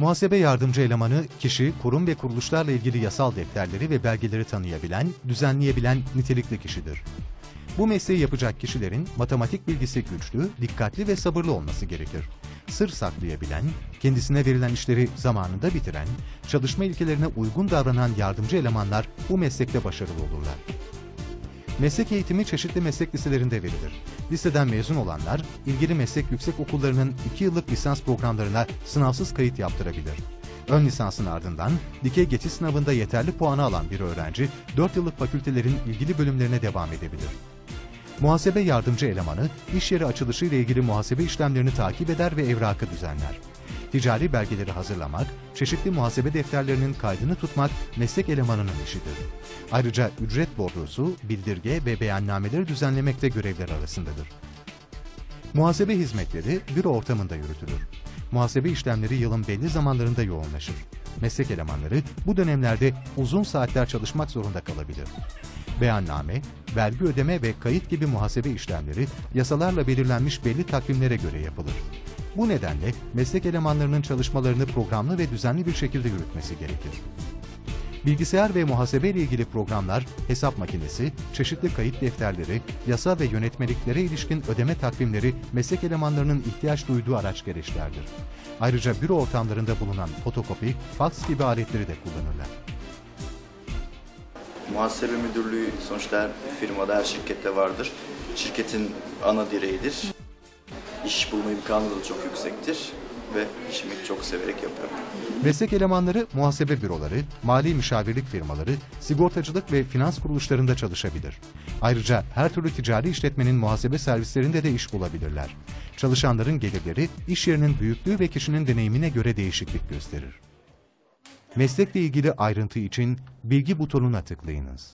Muhasebe yardımcı elemanı, kişi, kurum ve kuruluşlarla ilgili yasal defterleri ve belgeleri tanıyabilen, düzenleyebilen nitelikli kişidir. Bu mesleği yapacak kişilerin matematik bilgisi güçlü, dikkatli ve sabırlı olması gerekir. Sır saklayabilen, kendisine verilen işleri zamanında bitiren, çalışma ilkelerine uygun davranan yardımcı elemanlar bu meslekte başarılı olurlar. Meslek eğitimi çeşitli meslek liselerinde verilir. Liseden mezun olanlar, ilgili meslek yüksek okullarının 2 yıllık lisans programlarına sınavsız kayıt yaptırabilir. Ön lisansın ardından dikey geçiş sınavında yeterli puanı alan bir öğrenci 4 yıllık fakültelerin ilgili bölümlerine devam edebilir. Muhasebe yardımcı elemanı, iş yeri açılışı ile ilgili muhasebe işlemlerini takip eder ve evrakı düzenler. Ticari belgeleri hazırlamak, çeşitli muhasebe defterlerinin kaydını tutmak meslek elemanının işidir. Ayrıca ücret bordrosu, bildirge ve beyannameleri düzenlemek de görevler arasındadır. Muhasebe hizmetleri büro ortamında yürütülür. Muhasebe işlemleri yılın belli zamanlarında yoğunlaşır. Meslek elemanları bu dönemlerde uzun saatler çalışmak zorunda kalabilir. Beyanname, vergi ödeme ve kayıt gibi muhasebe işlemleri yasalarla belirlenmiş belli takvimlere göre yapılır. Bu nedenle meslek elemanlarının çalışmalarını programlı ve düzenli bir şekilde yürütmesi gerekir. Bilgisayar ve muhasebe ile ilgili programlar, hesap makinesi, çeşitli kayıt defterleri, yasa ve yönetmeliklere ilişkin ödeme takvimleri meslek elemanlarının ihtiyaç duyduğu araç gereçlerdir. Ayrıca büro ortamlarında bulunan fotokopi, faks gibi aletleri de kullanırlar. Muhasebe müdürlüğü sonuçta her firmada, her şirkette vardır. Şirketin ana direğidir. İş bulma imkanı da çok yüksektir ve işimi çok severek yapıyorum. Meslek elemanları muhasebe büroları, mali müşavirlik firmaları, sigortacılık ve finans kuruluşlarında çalışabilir. Ayrıca her türlü ticari işletmenin muhasebe servislerinde de iş bulabilirler. Çalışanların gelirleri, iş yerinin büyüklüğü ve kişinin deneyimine göre değişiklik gösterir. Meslekle ilgili ayrıntı için bilgi butonuna tıklayınız.